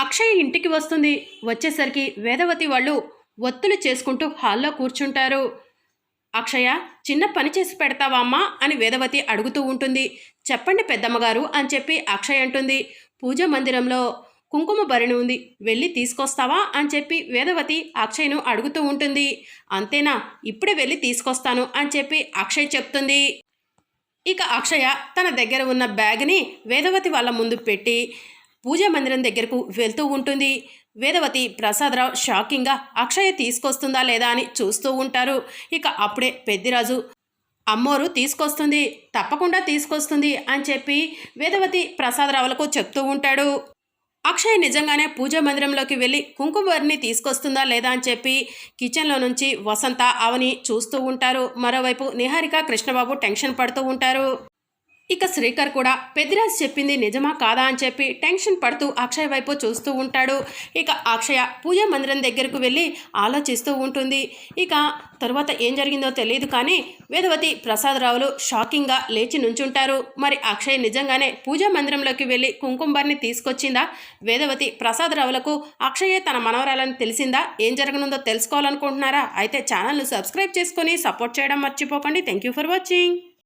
అక్షయ్ ఇంటికి వస్తుంది. వచ్చేసరికి వేదవతి వాళ్ళు ఒత్తులు చేసుకుంటూ హాల్లో కూర్చుంటారు. అక్షయ చిన్న పని చేసి పెడతావా అమ్మా? అని వేదవతి అడుగుతూ ఉంటుంది. చెప్పండి పెద్దమ్మగారు అని చెప్పి అక్షయ్ అంటుంది. పూజ మందిరంలో కుంకుమ భరణి ఉంది. వెళ్ళి తీసుకొస్తావా? అని చెప్పి వేదవతి అక్షయ్ను అడుగుతూ ఉంటుంది. అంతేనా? ఇప్పుడే వెళ్ళి తీసుకొస్తాను అని చెప్పి అక్షయ్ చెప్తుంది. ఇక అక్షయ తన దగ్గర ఉన్న బ్యాగ్ని వేదవతి వాళ్ళ ముందు పెట్టి పూజా మందిరం దగ్గరకు వెళ్తూ ఉంటుంది. వేదవతి ప్రసాదరావు షాకింగ్గా అక్షయ తీసుకొస్తుందా లేదా అని చూస్తూ ఉంటారు. ఇక అప్పుడే పెద్దిరాజు అమ్మోరు తీసుకొస్తుంది తప్పకుండా తీసుకొస్తుంది అని చెప్పి వేదవతి ప్రసాదరావులకు చెప్తూ ఉంటాడు. అక్షయ్ నిజంగానే పూజా మందిరంలోకి వెళ్ళి కుంకుమర్ని తీసుకొస్తుందా లేదా అని చెప్పి కిచెన్లో నుంచి వసంత అవని చూస్తూ ఉంటారు. మరోవైపు నిహారిక కృష్ణబాబు టెన్షన్ పడుతూ ఉంటారు. ఇక శ్రీకర్ కూడా పెద్దిరాజు చెప్పింది నిజమా కాదా అని చెప్పి టెన్షన్ పడుతూ అక్షయ్ వైపు చూస్తూ ఉంటాడు. ఇక అక్షయ పూజ మందిరం దగ్గరకు వెళ్ళి ఆలోచిస్తూ ఉంటుంది. ఇక తర్వాత ఏం జరిగిందో తెలియదు కానీ వేదవతి ప్రసాదరావులు షాకింగ్గా లేచి నుంచుంటారు. మరి అక్షయ్ నిజంగానే పూజా మందిరంలోకి వెళ్ళి కుంకుమబారిని తీసుకొచ్చిందా? వేదవతి ప్రసాదరావులకు అక్షయే తన మనవరాలని తెలిసిందా? ఏం జరగనుందో తెలుసుకోవాలనుకుంటున్నారా? అయితే ఛానల్ను సబ్స్క్రైబ్ చేసుకొని సపోర్ట్ చేయడం మర్చిపోకండి. Thank you for watching.